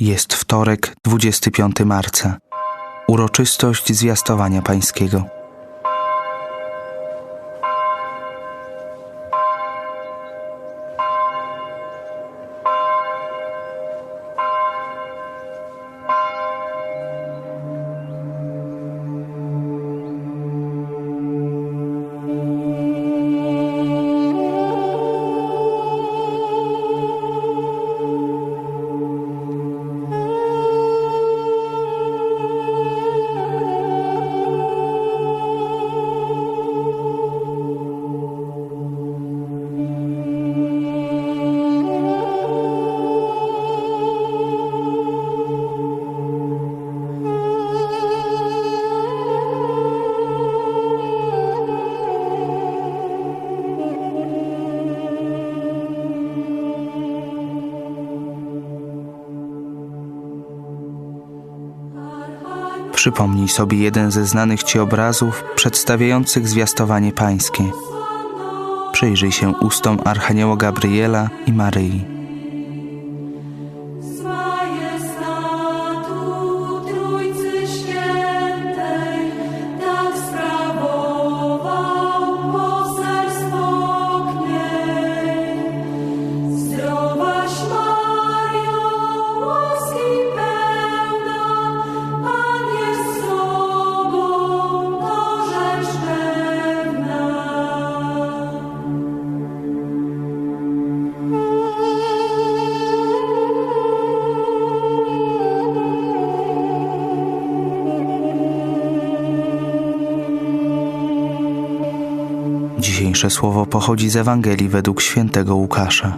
Jest wtorek, 25 marca. Uroczystość zwiastowania pańskiego. Przypomnij sobie jeden ze znanych Ci obrazów przedstawiających zwiastowanie pańskie. Przyjrzyj się ustom Archanioła Gabriela i Maryi. Dzisiejsze słowo pochodzi z Ewangelii według świętego Łukasza.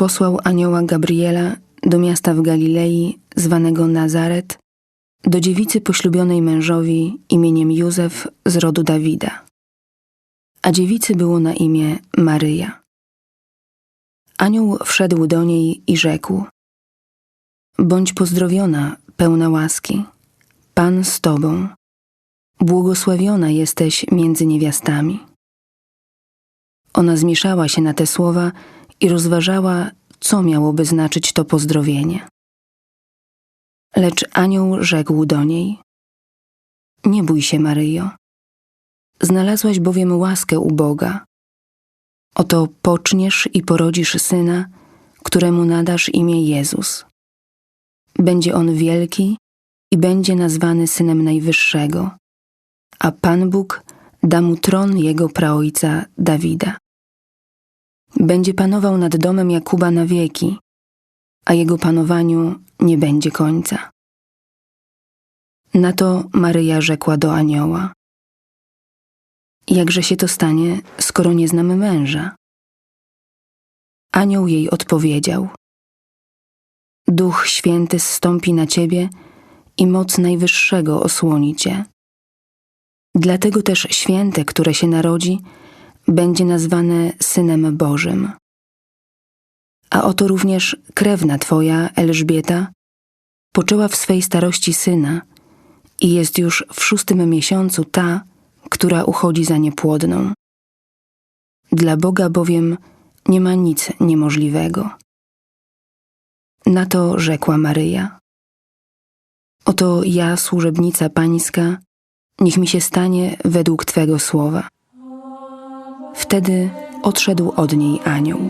Posłał anioła Gabriela do miasta w Galilei zwanego Nazaret, do dziewicy poślubionej mężowi imieniem Józef z rodu Dawida. A dziewicy było na imię Maryja. Anioł wszedł do niej i rzekł: Bądź pozdrowiona, pełna łaski, Pan z tobą. Błogosławiona jesteś między niewiastami. Ona zmieszała się na te słowa i rozważała, co miałoby znaczyć to pozdrowienie. Lecz anioł rzekł do niej: Nie bój się, Maryjo. Znalazłaś bowiem łaskę u Boga. Oto poczniesz i porodzisz syna, któremu nadasz imię Jezus. Będzie on wielki i będzie nazwany synem Najwyższego, a Pan Bóg da mu tron jego praojca Dawida. Będzie panował nad domem Jakuba na wieki, a jego panowaniu nie będzie końca. Na to Maryja rzekła do anioła: Jakże się to stanie, skoro nie znamy męża? Anioł jej odpowiedział: Duch Święty zstąpi na ciebie i moc Najwyższego osłoni cię. Dlatego też święte, które się narodzi, będzie nazwane Synem Bożym. A oto również krewna twoja, Elżbieta, poczęła w swej starości syna i jest już w szóstym miesiącu ta, która uchodzi za niepłodną. Dla Boga bowiem nie ma nic niemożliwego. Na to rzekła Maryja: Oto ja, służebnica pańska, niech mi się stanie według twego słowa. Wtedy odszedł od niej anioł.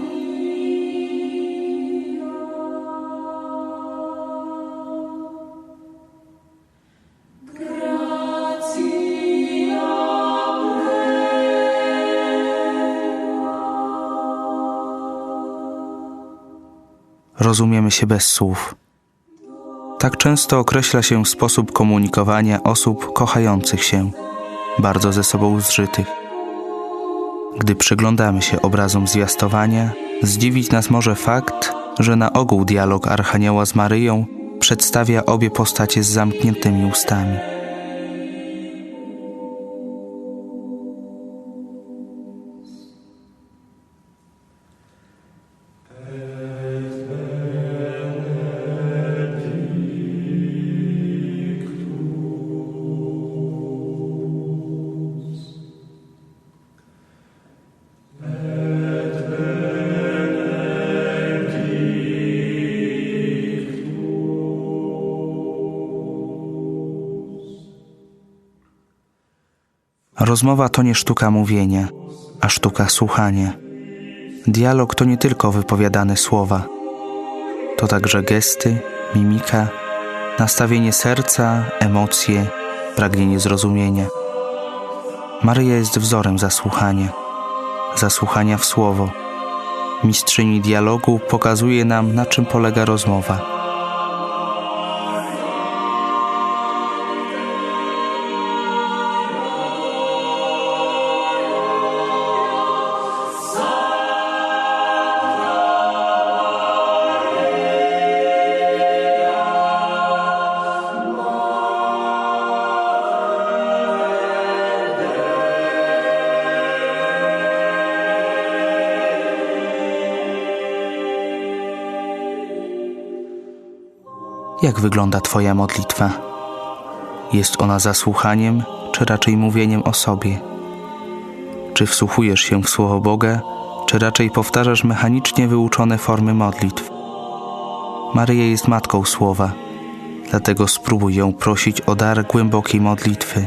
Rozumiemy się bez słów. Tak często określa się sposób komunikowania osób kochających się, bardzo ze sobą zżytych. Gdy przyglądamy się obrazom zwiastowania, zdziwić nas może fakt, że na ogół dialog Archanioła z Maryją przedstawia obie postacie z zamkniętymi ustami. Rozmowa to nie sztuka mówienia, a sztuka słuchania. Dialog to nie tylko wypowiadane słowa, to także gesty, mimika, nastawienie serca, emocje, pragnienie zrozumienia. Maryja jest wzorem zasłuchania, zasłuchania w słowo. Mistrzyni dialogu pokazuje nam, na czym polega rozmowa. Jak wygląda Twoja modlitwa? Jest ona zasłuchaniem, czy raczej mówieniem o sobie? Czy wsłuchujesz się w słowo Boga, czy raczej powtarzasz mechanicznie wyuczone formy modlitw? Maryja jest matką słowa, dlatego spróbuj ją prosić o dar głębokiej modlitwy.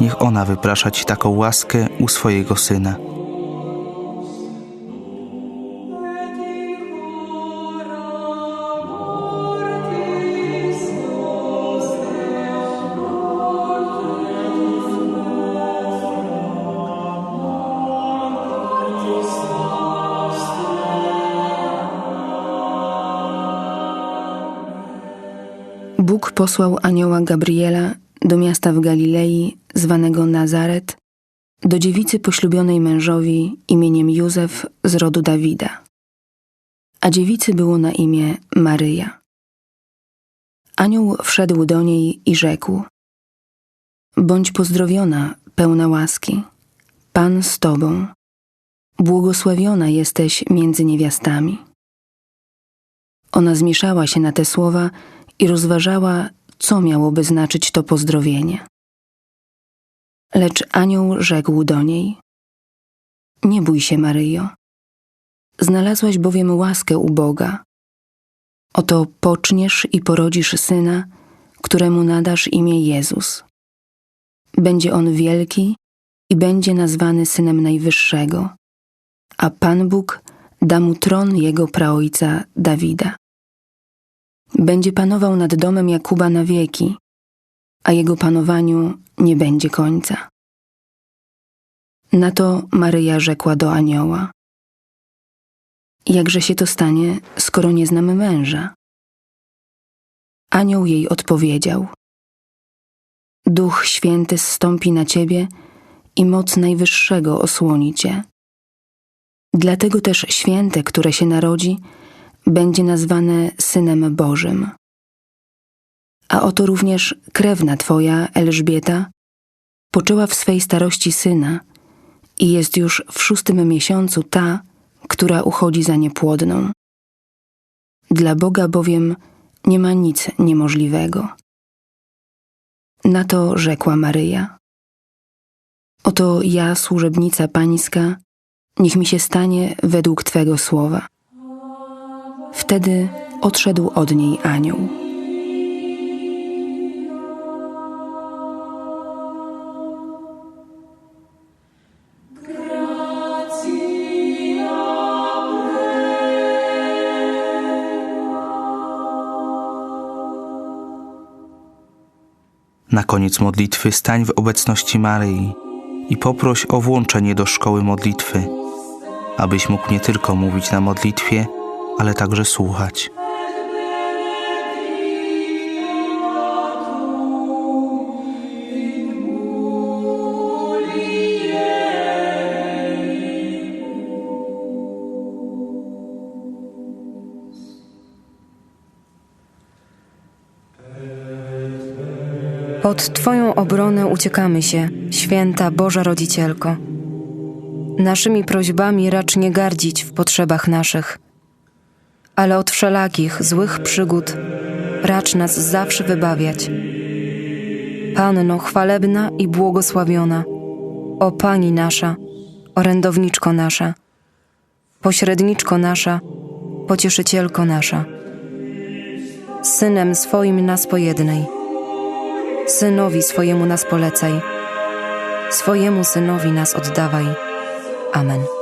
Niech ona wyprasza Ci taką łaskę u swojego syna. Posłał anioła Gabriela do miasta w Galilei zwanego Nazaret, do dziewicy poślubionej mężowi imieniem Józef z rodu Dawida. A dziewicy było na imię Maryja. Anioł wszedł do niej i rzekł: Bądź pozdrowiona, pełna łaski. Pan z tobą. Błogosławiona jesteś między niewiastami. Ona zmieszała się na te słowa i rozważała, co miałoby znaczyć to pozdrowienie. Lecz anioł rzekł do niej: Nie bój się, Maryjo. Znalazłaś bowiem łaskę u Boga. Oto poczniesz i porodzisz syna, któremu nadasz imię Jezus. Będzie on wielki i będzie nazwany synem Najwyższego, a Pan Bóg da mu tron jego praojca Dawida. Będzie panował nad domem Jakuba na wieki, a jego panowaniu nie będzie końca. Na to Maryja rzekła do anioła: Jakże się to stanie, skoro nie znamy męża? Anioł jej odpowiedział: Duch Święty zstąpi na ciebie i moc Najwyższego osłoni cię. Dlatego też święte, które się narodzi, będzie nazwane Synem Bożym. A oto również krewna twoja, Elżbieta, poczęła w swej starości syna i jest już w szóstym miesiącu ta, która uchodzi za niepłodną. Dla Boga bowiem nie ma nic niemożliwego. Na to rzekła Maryja: Oto ja, służebnica pańska, niech mi się stanie według Twego słowa. Wtedy odszedł od niej anioł. Na koniec modlitwy stań w obecności Maryi i poproś o włączenie do szkoły modlitwy, abyś mógł nie tylko mówić na modlitwie, ale także słuchać. Pod Twoją obronę uciekamy się, święta Boża Rodzicielko. Naszymi prośbami racz nie gardzić w potrzebach naszych, ale od wszelakich złych przygód racz nas zawsze wybawiać. Panno chwalebna i błogosławiona, o Pani nasza, orędowniczko nasza, pośredniczko nasza, pocieszycielko nasza. Synem swoim nas pojednej – Synowi swojemu nas polecaj, swojemu synowi nas oddawaj. Amen.